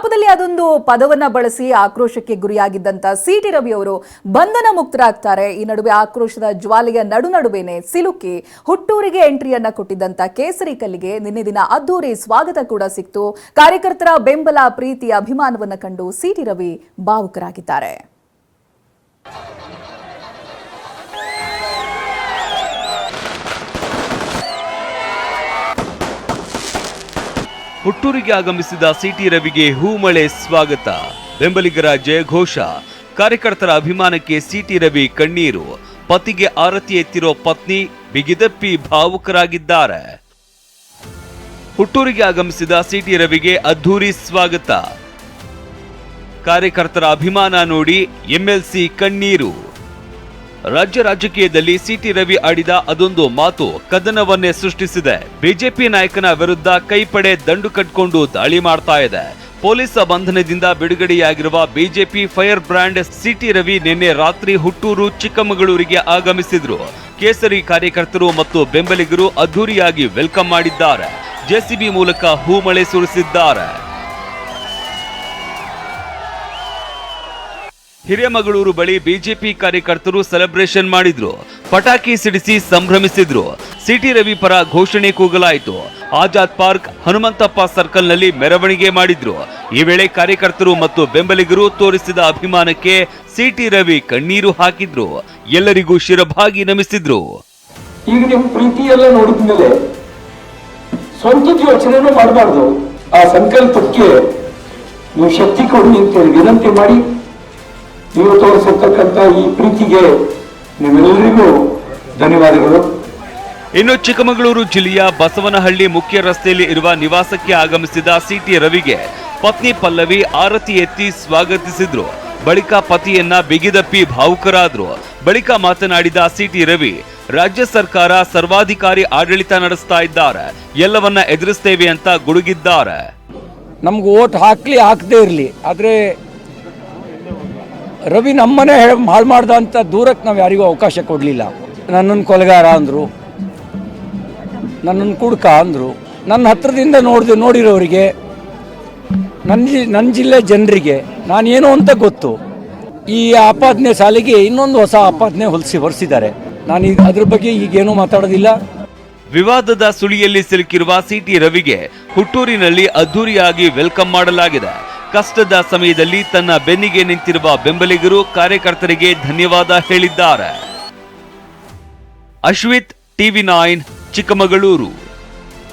ಕಲಾಪದಲ್ಲಿ ಅದೊಂದು ಪದವನ್ನ ಬಳಸಿ ಆಕ್ರೋಶಕ್ಕೆ ಗುರಿಯಾಗಿದ್ದಂತ ಸಿಟಿ ರವಿ ಅವರು ಬಂಧನ ಮುಕ್ತರಾಗ್ತಾರೆ. ಈ ನಡುವೆ ಆಕ್ರೋಶದ ಜ್ವಾಲೆಯ ನಡು ನಡುವೆನೆ ಸಿಲುಕಿ ಹುಟ್ಟೂರಿಗೆ ಎಂಟ್ರಿಯನ್ನ ಕೊಟ್ಟಿದ್ದಂತ ಕೇಸರಿ ಕಲ್ಲಿಗೆ ನಿನ್ನೆ ದಿನ ಅದ್ದೂರಿ ಸ್ವಾಗತ ಕೂಡ ಸಿಕ್ತು. ಕಾರ್ಯಕರ್ತರ ಬೆಂಬಲ ಪ್ರೀತಿ ಅಭಿಮಾನವನ್ನು ಕಂಡು ಸಿಟಿ ರವಿ ಭಾವುಕರಾಗಿದ್ದಾರೆ. ಹುಟ್ಟೂರಿಗೆ ಆಗಮಿಸಿದ ಸಿಟಿ ರವಿಗೆ ಹೂಮಳೆ ಸ್ವಾಗತ. ಬೆಂಬಲಿಗರ ಜಯಘೋಷ. ಕಾರ್ಯಕರ್ತರ ಅಭಿಮಾನಕ್ಕೆ ಸಿಟಿ ರವಿ ಕಣ್ಣೀರು. ಪತಿಗೆ ಆರತಿ ಎತ್ತಿರೋ ಪತ್ನಿ ಬಿಗಿದಪ್ಪಿ ಭಾವುಕರಾಗಿದ್ದಾರೆ. ಹುಟ್ಟೂರಿಗೆ ಆಗಮಿಸಿದ ಸಿಟಿ ರವಿಗೆ ಅದ್ಧೂರಿ ಸ್ವಾಗತ. ಕಾರ್ಯಕರ್ತರ ಅಭಿಮಾನ ನೋಡಿ ಎಂಎಲ್ಸಿ ಕಣ್ಣೀರು. ರಾಜ್ಯ ರಾಜಕೀಯದಲ್ಲಿ ಸಿಟಿ ರವಿ ಆಡಿದ ಅದೊಂದು ಮಾತು ಕದನವನ್ನೇ ಸೃಷ್ಟಿಸಿದೆ. ಬಿಜೆಪಿ ನಾಯಕನ ವಿರುದ್ಧ ಕೈಪಡೆ ದಂಡು ಕಟ್ಕೊಂಡು ದಾಳಿ ಮಾಡ್ತಾ ಇದೆ. ಪೊಲೀಸ್ ಬಂಧನದಿಂದ ಬಿಡುಗಡೆಯಾಗಿರುವ BJP fire brand CT Ravi ನಿನ್ನೆ ರಾತ್ರಿ ಹುಟ್ಟೂರು ಚಿಕ್ಕಮಗಳೂರಿಗೆ ಆಗಮಿಸಿದ್ರು. ಕೇಸರಿ ಕಾರ್ಯಕರ್ತರು ಮತ್ತು ಬೆಂಬಲಿಗರು ಅದ್ಧೂರಿಯಾಗಿ ವೆಲ್ಕಮ್ ಮಾಡಿದ್ದಾರೆ. ಜೆಸಿಬಿ ಮೂಲಕ ಹೂಮಳೆ ಸುರಿಸಿದ್ದಾರೆ. ಹಿರೇಮಗಳೂರು ಬಳಿ ಬಿಜೆಪಿ ಕಾರ್ಯಕರ್ತರು ಸೆಲೆಬ್ರೇಷನ್ ಮಾಡಿದ್ರು. ಪಟಾಕಿ ಸಿಡಿಸಿ ಸಂಭ್ರಮಿಸಿದ್ರು. ಸಿಟಿ ರವಿ ಪರ ಘೋಷಣೆ ಕೂಗಲಾಯಿತು. ಆಜಾದ್ ಪಾರ್ಕ್, ಹನುಮಂತಪ್ಪ ಸರ್ಕಲ್ನಲ್ಲಿ ಮೆರವಣಿಗೆ ಮಾಡಿದ್ರು. ಈ ವೇಳೆ ಕಾರ್ಯಕರ್ತರು ಮತ್ತು ಬೆಂಬಲಿಗರು ತೋರಿಸಿದ ಅಭಿಮಾನಕ್ಕೆ ಸಿಟಿ ರವಿ ಕಣ್ಣೀರು ಹಾಕಿದ್ರು. ಎಲ್ಲರಿಗೂ ಶಿರಭಾಗಿ ನಮಿಸಿದ್ರು. ಈಗ ನೀವು ಪ್ರೀತಿ ಎಲ್ಲ ನೋಡಿದ್ಮೇಲೆ ಸ್ವಂತದ ಯೋಚನೆ ಮಾಡಬಾರ್ದು. ಆ ಸಂಕಲ್ಪಕ್ಕೆ ನೀವು ಶಕ್ತಿ ಕೊಡಿ ಅಂತೇಳಿ ವಿನಂತಿ ಮಾಡಿ ನೀವು ತೋರಿಸಿರ್ತಕ್ಕಂಥ ಈ ಪ್ರೀತಿಗೆ ನಿಮ್ಮೆಲ್ಲರಿಗೂ ಧನ್ಯವಾದಗಳು. ಇನ್ನು ಚಿಕ್ಕಮಗಳೂರು ಜಿಲ್ಲೆಯ ಬಸವನಹಳ್ಳಿ ಮುಖ್ಯ ರಸ್ತೆಯಲ್ಲಿ ಇರುವ ನಿವಾಸಕ್ಕೆ ಆಗಮಿಸಿದ ಸಿಟಿ ರವಿಗೆ ಪತ್ನಿ ಪಲ್ಲವಿ ಆರತಿ ಎತ್ತಿ ಸ್ವಾಗತಿಸಿದ್ರು. ಬಳಿಕ ಪತಿಯನ್ನ ಬಿಗಿದಪ್ಪಿ ಭಾವುಕರಾದ್ರು. ಬಳಿಕ ಮಾತನಾಡಿದ ಸಿಟಿ ರವಿ ರಾಜ್ಯ ಸರ್ಕಾರ ಸರ್ವಾಧಿಕಾರಿ ಆಡಳಿತ ನಡೆಸ್ತಾ ಇದ್ದಾರೆ. ಎಲ್ಲವನ್ನ ಎದುರಿಸ್ತೇವೆ ಅಂತ ಗುಡುಗಿದ್ದಾರೆ. ನಮ್ಗೆ ಓಟ್ ಹಾಕ್ಲಿ ಹಾಕದೇ ಇರಲಿ. ಆದರೆ ರವಿ ನಮ್ಮನೆ ಹಾಳು ಮಾಡ್ದ ಅಂತ ದೂರಕ್ಕೆ ನಾವು ಯಾರಿಗೂ ಅವಕಾಶ ಕೊಡಲಿಲ್ಲ. ನನ್ನನ್ನು ಕೊಲೆಗಾರ ಅಂದರು. ನನ್ನನ್ನು ಕುಡ್ಕ ಅಂದರು. ನನ್ನ ಹತ್ರದಿಂದ ನೋಡಿದ ನೋಡಿರೋರಿಗೆ ನನ್ನ ಜಿ ನನ್ನ ಜಿಲ್ಲೆ ಜನರಿಗೆ ನಾನೇನು ಅಂತ ಗೊತ್ತು. ಈ ಆಪಾದನೆ ಸಾಲಿಗೆ ಇನ್ನೊಂದು ಹೊಸ ಆಪಾದನೆ ಹೊಲಿಸಿ ಹೊರಿಸಿದ್ದಾರೆ ನಾನು ಈಗ ಅದ್ರ ಬಗ್ಗೆ ಈಗೇನೂ ಮಾತಾಡೋದಿಲ್ಲ. ವಿವಾದದ ಸುಳಿಯಲ್ಲಿ ಸಿಲುಕಿರುವ ಸಿಟಿ ರವಿಗೆ ಹುಟ್ಟೂರಿನಲ್ಲಿ ಅದ್ದೂರಿಯಾಗಿ ವೆಲ್ಕಮ್ ಮಾಡಲಾಗಿದೆ. ಕಷ್ಟದ ಸಮಯದಲ್ಲಿ ತನ್ನ ಬೆನ್ನಿಗೆ ನಿಂತಿರುವ ಬೆಂಬಲಿಗರು ಕಾರ್ಯಕರ್ತರಿಗೆ ಧನ್ಯವಾದ ಹೇಳಿದ್ದಾರೆ. Ashwith TV nine Chikkamagaluru.